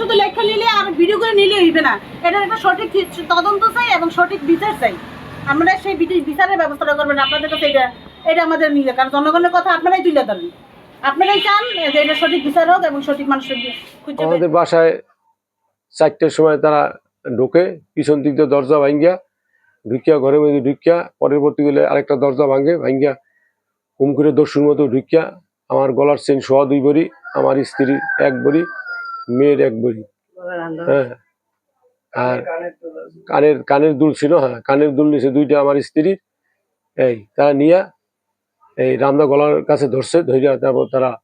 শুধু লেখা নিলে আর ভিডিও করে নিলে হইবে না। এটার একটা সঠিক তদন্ত চাই এবং সঠিক বিচার চাই। আমরা সেই বিচারের ব্যবস্থাটা করবেন আপনাদের কাছে এটা এটা আমাদের কারণ জনগণের কথা আপনারাই তুলে ধরেন। আপনারাই চান যে এটা সঠিক বিচার হোক এবং সঠিক মানুষের আমাদের বাসায় চারটের সময় তারা ঢোকে পিছন দিক দিয়ে দরজা ভাঙ্গিয়া ঢুকিয়া ঘরের মধ্যে ঢুকিয়া পরবর্তী গেলে আরেকটা দরজা ভাঙ্গে ভাঙ্গিয়া হুম করে দস্যুর মতো ঢুকিয়া আমার গলার চেন সোয়া দুই বড়ি আমার স্ত্রীর এক বড়ি মেয়ের এক বড়ি হ্যাঁ। আর কানের কানের দুল ছিল হ্যাঁ। কানের দুল নিছে দুইটা আমার স্ত্রীর। এই, তারা নিয়া এই রামদা গলার কাছে ধরছে ধরিয়া তারপর তারা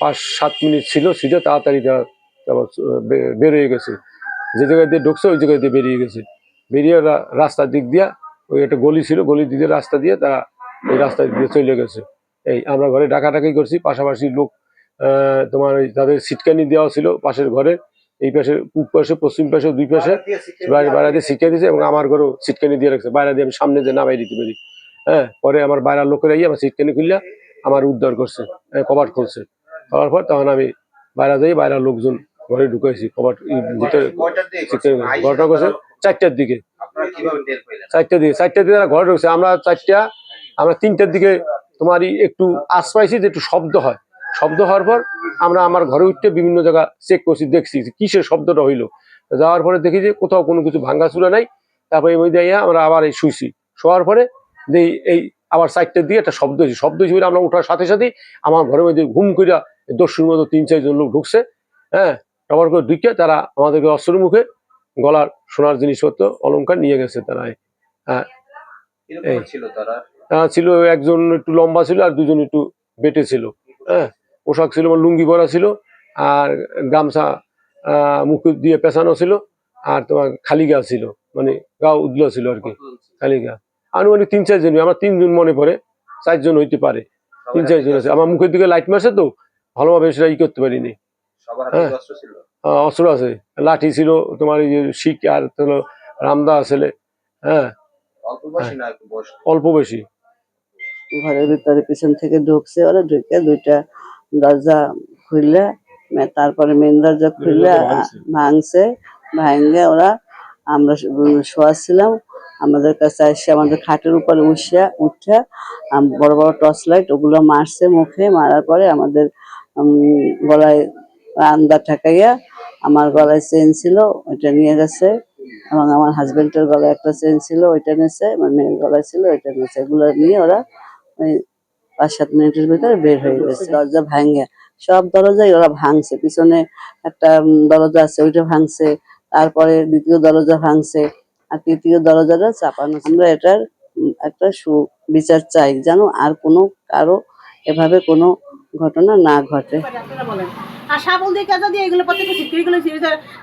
পাঁচ, সাত মিনিট ছিল ছিল, তাড়াতাড়ি তারা তারপর বে- বের হয়ে গেছে। যে জায়গায় দিয়ে ঢুকছে, ওই জায়গায় দিয়ে বেরিয়ে গেছে। বেরিয়ে রাস্তার দিক দিয়া, ওই একটা গলি ছিল, গলির দিকে রাস্তা দিয়ে তারা ওই রাস্তা দিয়ে চলে গেছে। এই, আমরা ঘরে ডাকাডাকি করছি, পাশাপাশি লোক তোমার ওই তাদের সিটকানি দেওয়া ছিল পাশের ঘরে। এই পাশে পূব পাশে পশ্চিম পাশে দুই পাশে বাইরে দিয়ে শিখিয়ে দিয়েছে এবং আমার ঘরেও সিটকানি দিয়ে রাখছে। বাইরে দিয়ে আমি সামনে যে নামাই দিতে পারি। হ্যাঁ পরে আমার বাইরের লোকেরা ইয়ে আমার সিটকানি খুললা আমার উদ্ধার করছে কবাট খুলছে। খোলার পর তখন আমি বাইরে যাই বাইরের লোকজন ঘরে ঢুকাইছি কবাট ভিতরে আইসা ঘরটা করছে চারটার দিকে। চারটার দিকে চারটার দিকে তারা ঘরে ঢুকছে। আমরা চারটা আমরা তিনটার দিকে তোমারই একটু আশ পাইছি যে একটু শব্দ হয়। শব্দ হওয়ার পর আমরা আমার ঘরে উঠতে বিভিন্ন জায়গা চেক করছি দেখছি কিসের শব্দটা হইল। যাওয়ার পরে দেখি যে কোথাও কোনো কিছু ভাঙ্গা চুরা নাই। তারপরে এই মধ্যে আমরা আবার এই শুইছি। শোয়ার পরে এই এই আবার চারটার দিকে একটা শব্দ হয়েছে। শব্দ হয়েছে আমরা ওঠার সাথে সাথেই আমার ঘরের মধ্যে ঘুম করিয়া দস্যুর মতো তিন চারজন লোক ঢুকছে। হ্যাঁ টবার করে ঢুকে তারা আমাদেরকে অস্ত্রের মুখে গলার সোনার জিনিসপত্র অলঙ্কার নিয়ে গেছে তারা। তারা? ছিল একজন একটু লম্বা ছিল আর দুজন একটু বেটে ছিল। হ্যাঁ পোশাক ছিল আমার লুঙ্গি পরা ছিল আর গামছা মুখ দিয়ে পেঁচানো ছিল আর তোমার খালি গা ছিল মানে গা উদলা ছিল আর কি খালি গা। আনুমানিক তিন চারজন আমার তিনজন মনে পড়ে চারজন হইতে পারে তিন চারজন আছে। আমার মুখের দিকে লাইট মারছে তো ভালোভাবে সেটা ই করতে পারিনি। সবার হ্যাঁ। অস্ত্র ছিল? আহ, অস্ত্র আছে। লাঠি ছিল তোমার এই যে শিখ আর রামদা ছেলে হ্যাঁ। অল্প বেশি ঘরের ভিতরে পিছন থেকে ঢুকছে ওরা ঢুকে দুইটা দরজা খুললে তারপরে মেন দরজা খুললে ভাঙছে। ভাঙে ওরা আমরা শোয়াছিলাম আমাদের কাছে এসে আমাদের খাটের উপরে উঠে উঠে বড় বড় টর্চ লাইট ওগুলো মারছে মুখে মারার পরে আমাদের গলায় আন্দা ঠেকাইয়া আমার গলায় চেন ছিল ওইটা নিয়ে গেছে। এবং আমার হাজবেন্ডের গলায় একটা চেন ছিল ওইটা নিয়েছে আমার মেয়ের গলায় ছিল ওইটা নিয়েছে এগুলো নিয়ে ওরা পাঁচ সাত মিনিটের ভিতরে বের হয়ে গেছে, দরজা ভাঙে সব দরজাই ওরা ভাঙছে, পিছনে একটা দরজা আছে, ওইটা ভাঙছে, তারপরে দ্বিতীয় দরজা ভাঙছে, আর তৃতীয় দরজাটা চাপানো। আমরা এটার একটা সুবিচার চাই, যেন আর কোনো, কারও এভাবে কোনো ঘটনা না ঘটে দিয়ে এগুলো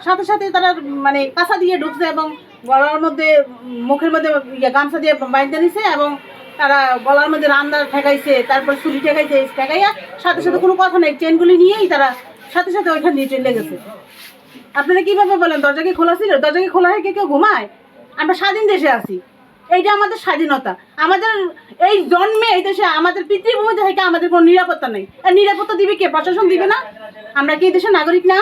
সাথে সাথে তারা মানে দিয়ে ঢুকছে এবং মধ্যে মুখের মধ্যে ইয়ে গামছা দিয়ে এবং তারা গলার মধ্যে রান্দার ঠেকাইছে তারপর চুলি ঠেকাইছে ঠেকাইয়া সাথে সাথে কোনো কথা নেই। চেনগুলি নিয়েই তারা সাথে সাথে ওইখান দিয়ে চলে গেছে। আপনারা কীভাবে বলেন দরজা কি খোলা ছিল? দরজা কি খোলা হয়ে কি কেউ ঘুমায়? আমরা স্বাধীন দেশে আছি। এইটা আমাদের স্বাধীনতা। আমাদের এই জন্মে এই দেশে আমাদের পিতৃভূমিতে থেকে আমাদের কোনো নিরাপত্তা নেই। আর নিরাপত্তা দিবে কে? প্রশাসন দিবে না। আমরা কি এই দেশের নাগরিক না?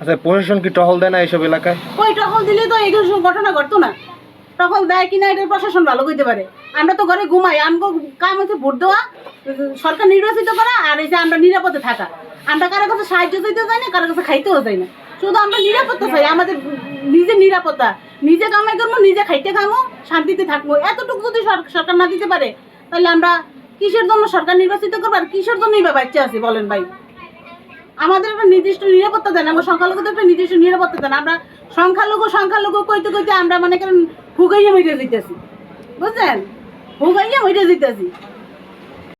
আচ্ছা প্রশাসন কি টহল দেয় না এইসব এলাকায়? ওই টহল দিলে তো সব ঘটনা ঘটতো না। টহল দেয় কিনা এটা প্রশাসন ভালো করতে পারে। আমরা তো ঘরে ঘুমাই, আমগো কাম হচ্ছে ভোট দেওয়া, সরকার নির্বাচিত করা, আর এই যে আমরা নিরাপদে থাকা। আমরা কারও কাছে সাহায্য চাইতে চাই না, কারও কাছে খাইতেও চাই না। শুধু আমরা নিরাপত্তা চাই, আমাদের নিজের নিরাপত্তা। নিজে কামাই করব, নিজে খাইতে খামো, শান্তিতে থাকব। এতটুকু যদি সর- সরকার না দিতে পারে, তাহলে আমরা কিসের জন্য সরকার নির্বাচিত করব, আর কিসের জন্যই বা বাচ্চা আছি, বলেন ভাই? আমাদের একটা নির্দিষ্ট নিরাপত্তা দেন, আমরা সংখ্যালঘুদের একটা নির্দিষ্ট নিরাপত্তা দেন। আমরা সংখ্যালঘু সংখ্যালঘু কইতে কইতে আমরা মনে করেন হুগাইয়া মইটা দিতেছি বুঝলেন হুগাইয়া মইটা দিতেছি